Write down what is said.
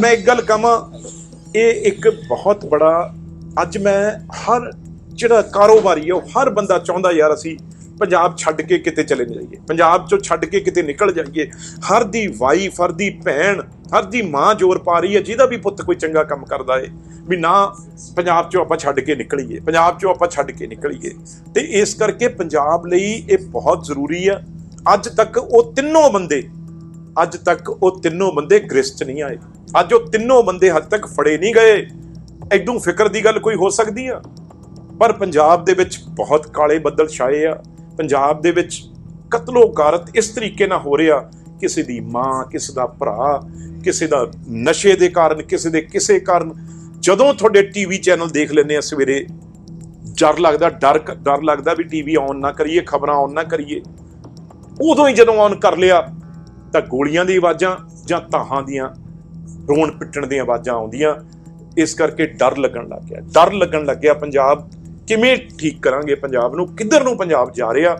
ਮੈਂ ਇੱਕ ਗੱਲ ਕਹਾਂ, ਇਹ ਇੱਕ ਬਹੁਤ ਬੜਾ, ਅੱਜ ਮੈਂ ਹਰ ਜਿਹੜਾ ਕਾਰੋਬਾਰੀ ਹੈ ਉਹ ਹਰ ਬੰਦਾ ਚਾਹੁੰਦਾ ਯਾਰ ਅਸੀਂ ਪੰਜਾਬ ਛੱਡ ਕੇ ਕਿਤੇ ਚਲੇ ਜਾਈਏ, ਪੰਜਾਬ ਚੋਂ ਛੱਡ ਕੇ ਕਿਤੇ ਨਿਕਲ ਜਾਈਏ। ਹਰ ਦੀ ਵਾਈਫ ਹਰ ਦੀ ਭੈਣ, ਹਰ ਦੀ ਮਾਂ ਜ਼ੋਰ ਪਾ ਰਹੀ ਹੈ, ਜਿਹਦਾ ਵੀ ਪੁੱਤ ਕੋਈ ਚੰਗਾ ਕੰਮ ਕਰਦਾ ਏ, ਵੀ ਨਾ ਪੰਜਾਬ ਚੋਂ ਆਪਾਂ ਛੱਡ ਕੇ ਨਿਕਲੀਏ, ਪੰਜਾਬ ਚੋਂ ਆਪਾਂ ਛੱਡ ਕੇ ਨਿਕਲੀਏ। ਤੇ ਇਸ ਕਰਕੇ ਪੰਜਾਬ ਲਈ ਇਹ ਬਹੁਤ ਜ਼ਰੂਰੀ ਆ। ਅੱਜ ਤੱਕ ਉਹ ਤਿੰਨੋਂ ਬੰਦੇ ਅੱਜ ਤੱਕ ਉਹ ਤਿੰਨੋਂ ਬੰਦੇ ਗ੍ਰਿਸਟ ਨਹੀਂ ਆਏ। ਅੱਜ ਉਹ ਤਿੰਨੋਂ ਬੰਦੇ ਹੱਦ ਤੱਕ ਫੜੇ ਨਹੀਂ ਗਏ। ਐਡੂ ਫਿਕਰ ਦੀ ਗੱਲ ਕੋਈ ਹੋ ਸਕਦੀ ਆ? ਪਰ ਪੰਜਾਬ ਦੇ ਵਿੱਚ ਬਹੁਤ ਕਾਲੇ ਬੱਦਲ ਛਾਏ ਆ। ਪੰਜਾਬ ਦੇ ਵਿੱਚ ਕਤਲੋ ਕਾਰਤ ਇਸ ਤਰੀਕੇ ਨਾਲ ਹੋ ਰਿਹਾ ਕਿਸੇ ਦੀ ਮਾਂ, ਕਿਸੇ ਦਾ ਭਰਾ, ਕਿਸੇ ਦਾ ਨਸ਼ੇ ਦੇ ਕਾਰਨ, ਕਿਸੇ ਦੇ ਕਿਸੇ ਕਾਰਨ। ਜਦੋਂ ਤੁਹਾਡੇ ਟੀਵੀ ਚੈਨਲ ਦੇਖ ਲੈਂਦੇ ਆ ਸਵੇਰੇ, ਡਰ ਲੱਗਦਾ, ਡਰ ਡਰ ਲੱਗਦਾ ਵੀ ਟੀਵੀ ਔਨ ਨਾ ਕਰੀਏ, ਖਬਰਾਂ ਔਨ ਨਾ ਕਰੀਏ। ਉਦੋਂ ਹੀ ਜਦੋਂ ਔਨ ਕਰ ਲਿਆ ਤਾਂ ਗੋਲੀਆਂ ਦੀ ਆਵਾਜ਼ਾਂ ਜਾਂ ਤਾਹਾਂ ਦੀਆਂ, ਰੋਣ ਪਿੱਟਣ ਦੀਆਂ ਆਵਾਜ਼ਾਂ ਆਉਂਦੀਆਂ। ਇਸ ਕਰਕੇ ਡਰ ਲੱਗਣ ਲੱਗ ਗਿਆ। ਡਰ ਲੱਗਣ ਲੱਗਿਆ ਪੰਜਾਬ ਕਿਵੇਂ ਠੀਕ ਕਰਾਂਗੇ? ਪੰਜਾਬ ਨੂੰ ਕਿੱਧਰ ਨੂੰ ਪੰਜਾਬ ਜਾ ਰਿਹਾ?